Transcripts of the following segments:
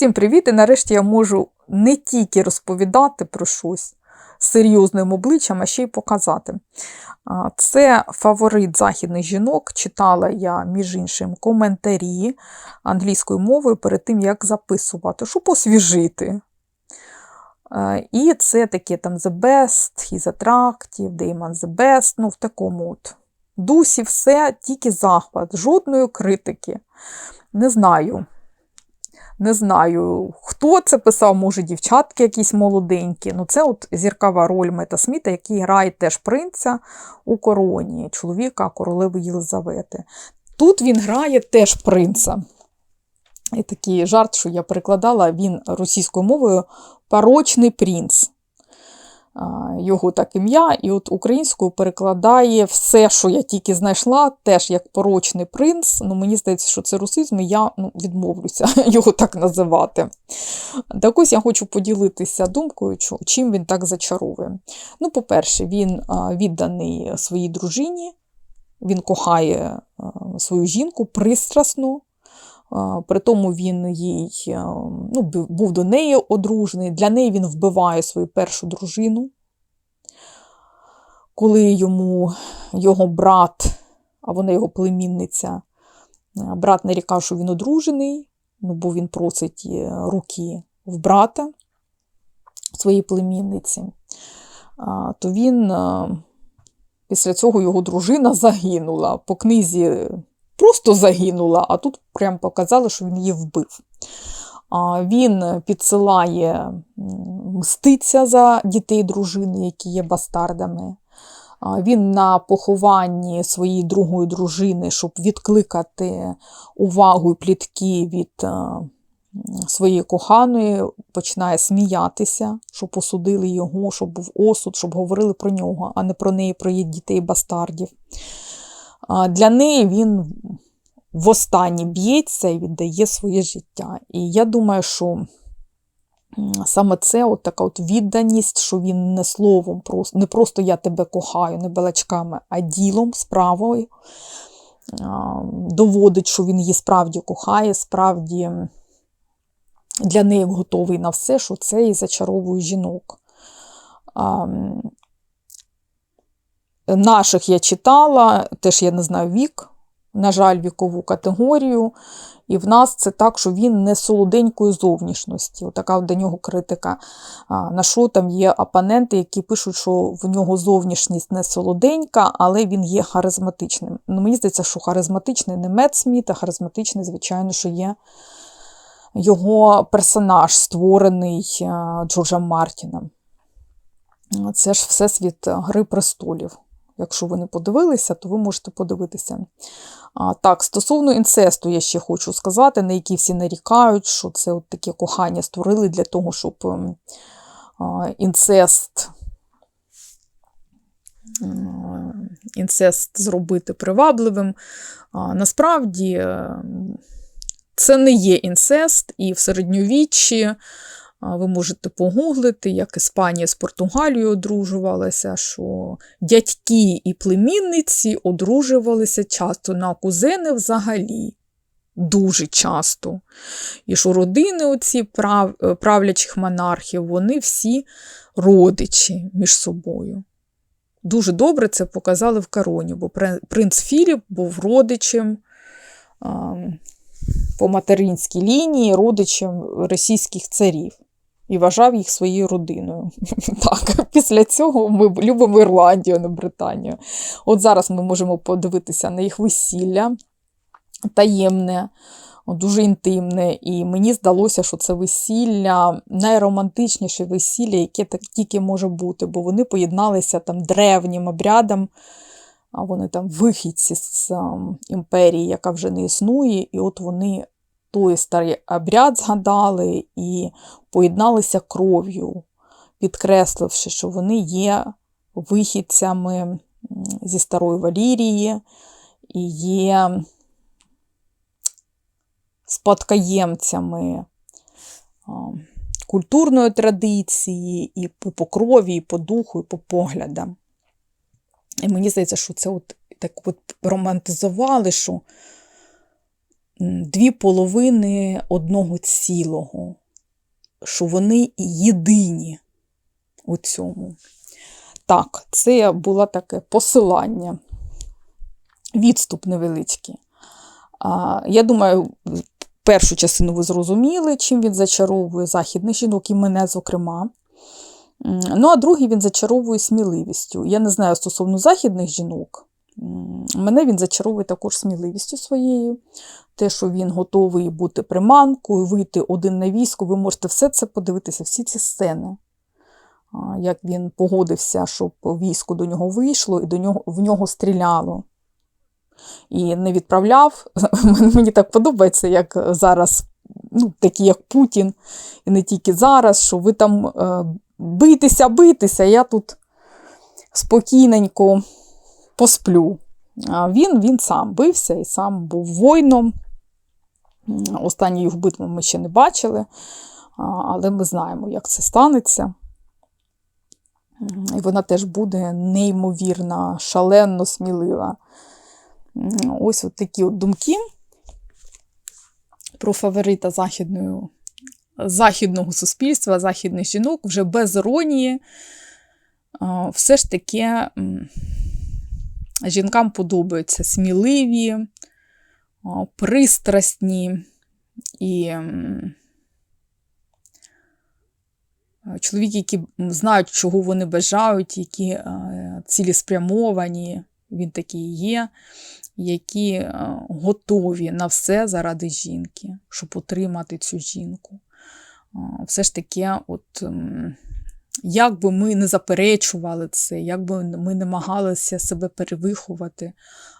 Всім привіт! І нарешті я можу не тільки розповідати про щось серйозним обличчям, а ще й показати. Це фаворит західних жінок. Читала я, між іншим, коментарі англійською мовою перед тим, як записувати, щоб освіжити. І це таке там The Best, He's Attractive, Damon The Best, ну в такому от дусі все, тільки захват, жодної критики. Не знаю. Не знаю, хто це писав, може, дівчатки якісь молоденькі. Ну, це от зіркава роль Мета Сміта, який грає теж принця у короні, чоловіка королеви Єлизавети. Тут він грає теж принца. І такий жарт, що я перекладала, він російською мовою порочний принц його так ім'я, і от українською перекладає все, що я тільки знайшла, теж як порочний принц. Ну, Мені здається, що це русизм, і я ну, відмовлюся його так називати. Так ось я хочу поділитися думкою, чим він так зачаровує. Ну, По-перше, він відданий своїй дружині, він кохає свою жінку пристрасно. При тому він їй ну, був до неї одружений. Для неї він вбиває свою першу дружину. Коли йому його брат, а вона його племінниця, брат нарікав, що він одружений, ну, бо він просить е, руки в брата своїй племінниці, то він після цього його дружина загинула. По книзі просто загинула, а тут прям показали, що він її вбив. Він підсилає мститься за дітей дружини, які є бастардами. Він на похованні своєї другої дружини, щоб відкликати увагу і плітки від своєї коханої, починає сміятися, щоб посудили його, щоб був осуд, щоб говорили про нього, а не про неї, про її дітей бастардів. Для неї він востаннє б'ється і віддає своє життя. І я думаю, що саме це от така от відданість, що він не словом, не просто я тебе кохаю, не балачками, а ділом, справою доводить, що він її справді кохає, справді для неї готовий на все, що це і зачаровує жінок. Наших я читала, теж я не знаю вік, на жаль, вікову категорію. І в нас це так, що він не солоденької зовнішності. Отака до нього критика. На що там є опоненти, які пишуть, що в нього зовнішність не солоденька, але він є харизматичним. Ну, Мені здається, що харизматичний не Мед Сміт, а харизматичний, звичайно, що є його персонаж, створений Джорджем Мартіном. Це ж всесвіт Гри престолів. Якщо ви не подивилися, то ви можете подивитися. А, Так, стосовно інцесту, я ще хочу сказати, на які всі нарікають, що це от таке кохання створили для того, щоб ем, а, інцест. Інцест зробити привабливим. А, Насправді ем, це не є інцест, і в середньовіччі ви можете погуглити, як Іспанія з Португалією одружувалася, що дядьки і племінниці одружувалися часто на кузени взагалі. Дуже часто. І що родини оці прав, е, правлячих монархів, вони всі родичі між собою. Дуже добре це показали в короні, бо принц Філіп був родичем по материнській лінії, родичем російських царів і вважав їх своєю родиною. Так, Після цього ми любимо Ірландію, а не Британію. От зараз ми можемо подивитися на їх весілля таємне, дуже інтимне. І мені здалося, що це весілля найромантичніше весілля, яке так тільки може бути, бо вони поєдналися там древнім обрядом. А вони там вихідці з імперії, яка вже не існує, і от вони той старий обряд згадали і поєдналися кров'ю, підкресливши, що вони є вихідцями зі старої Валірії і є спадкоємцями культурної традиції, і по крові, і по духу, і по поглядам. І мені здається, що це от так от романтизували, що дві половини одного цілого, що вони єдині у цьому. Так, це було таке посилання, відступ невеличкий. А, Я думаю, першу частину ви зрозуміли, чим він зачаровує західних жінок і мене, зокрема. Ну, а другий він зачаровує сміливістю. Я не знаю стосовно західних жінок. Мене він зачаровує також сміливістю своєю. Те, що він готовий бути приманкою, вийти один на військо. Ви можете все це подивитися, всі ці сцени. Як він погодився, щоб військо до нього вийшло і до нього, в нього стріляло. І не відправляв. Мені так подобається, як зараз, ну, такі як Путін, і не тільки зараз, що ви там е, битися, битися, я тут спокійненько посплю. Він, він сам бився і сам був воїном. М, Останню їх битву ми ще не бачили, але ми знаємо, як це станеться. І вона теж буде неймовірно, шалено смілива. Ось от такі от думки про фаворита західної, західного суспільства, західних жінок, вже без іронії. Все ж таки жінкам подобаються сміливі, пристрасні і чоловіки, які знають, чого вони бажають, які е, цілеспрямовані, він такий є, які е, готові на все заради жінки, щоб отримати цю жінку. Все ж таки, от, як би ми не заперечували це, як би ми намагалися себе перевиховати,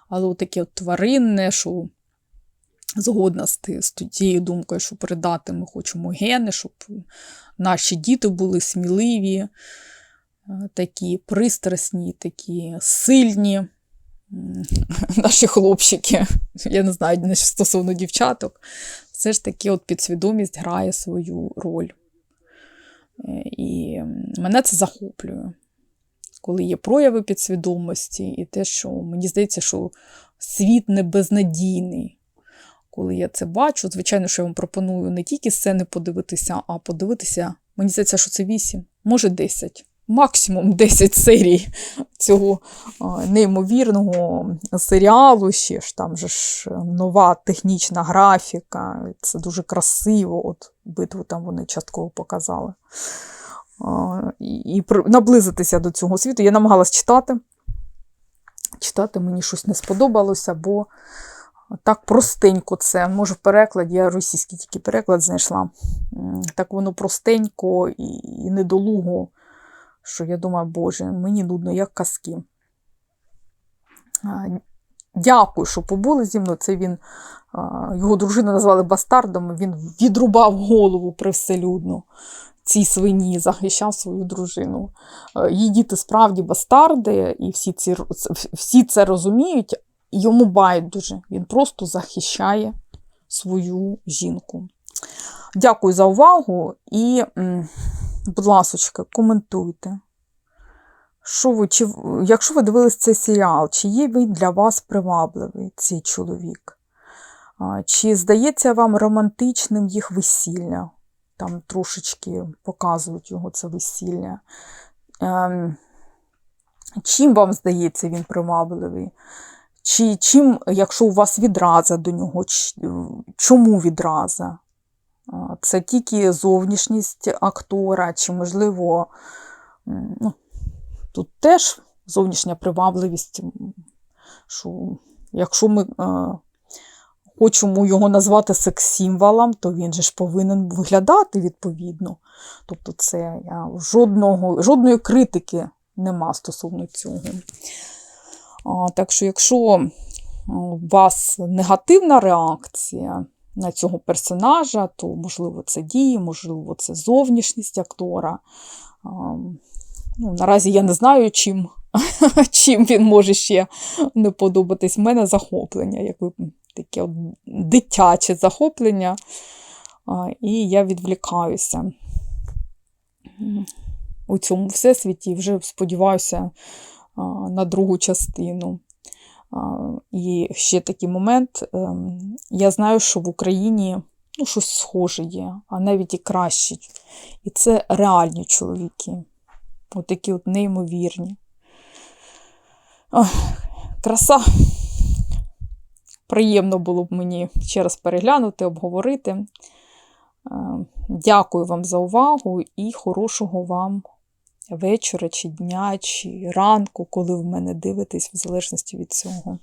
але таке от тваринне, що згодна з з тією думкою, що передати ми хочемо гени, щоб наші діти були сміливі, е, такі пристрасні, такі сильні. Наші хлопчики, я не знаю, стосовно дівчаток, все ж таки от підсвідомість грає свою роль. І мене це захоплює, коли є прояви підсвідомості, і те, що мені здається, що світ не безнадійний. Коли я це бачу, звичайно, що я вам пропоную не тільки сцени подивитися, а подивитися, мені здається, що це 8, може 10, максимум 10 серій цього неймовірного серіалу. Ще ж там же ж нова технічна графіка, це дуже красиво. От битву там вони частково показали. І, наблизитися до цього світу. Я намагалась читати. Читати мені щось не сподобалося, бо так простенько це. Може, в перекладі, я російський тільки переклад знайшла. Так воно простенько і недолуго, що я думаю, Боже, мені нудно, як казки. Дякую, що побули зі мною. Це він, його дружину назвали бастардом, він відрубав голову привселюдно цій свині, захищав свою дружину. Її діти справді бастарди, і всі, ці, всі це розуміють, йому байдуже. Він просто захищає свою жінку. Дякую за увагу і, будь ласка, коментуйте. Що ви, чи, якщо ви дивились цей серіал, чи є він для вас привабливий цей чоловік? Чи здається вам романтичним їх весілля? Там трошечки показують його це весілля. Ем, чим вам здається він привабливий? Чи чим, якщо у вас відраза до нього, чому відраза? Це тільки зовнішність актора, чи, можливо, ну, тут теж зовнішня привабливість, що якщо ми е, хочемо його назвати секс-символом, то він же ж повинен виглядати відповідно. Тобто, це я, жодного, жодної критики нема стосовно цього. А, так що, якщо у вас негативна реакція на цього персонажа, то, можливо, це дії, можливо, це зовнішність актора. Ну, наразі я не знаю, чим, чим він може ще не подобатись. У мене захоплення, як ви таке от дитяче захоплення, і я відвлікаюся у цьому всесвіті. і Вже сподіваюся на другу частину. І ще такий момент. ем, Я знаю, що в Україні ну, щось схоже є, а навіть і краще. І це реальні чоловіки. От такі от неймовірні. Ох, краса. Приємно було б мені ще раз переглянути, обговорити. Е, Дякую вам за увагу і хорошого вам вечора, чи дня, чи ранку, коли в мене дивитесь, в залежності від цього.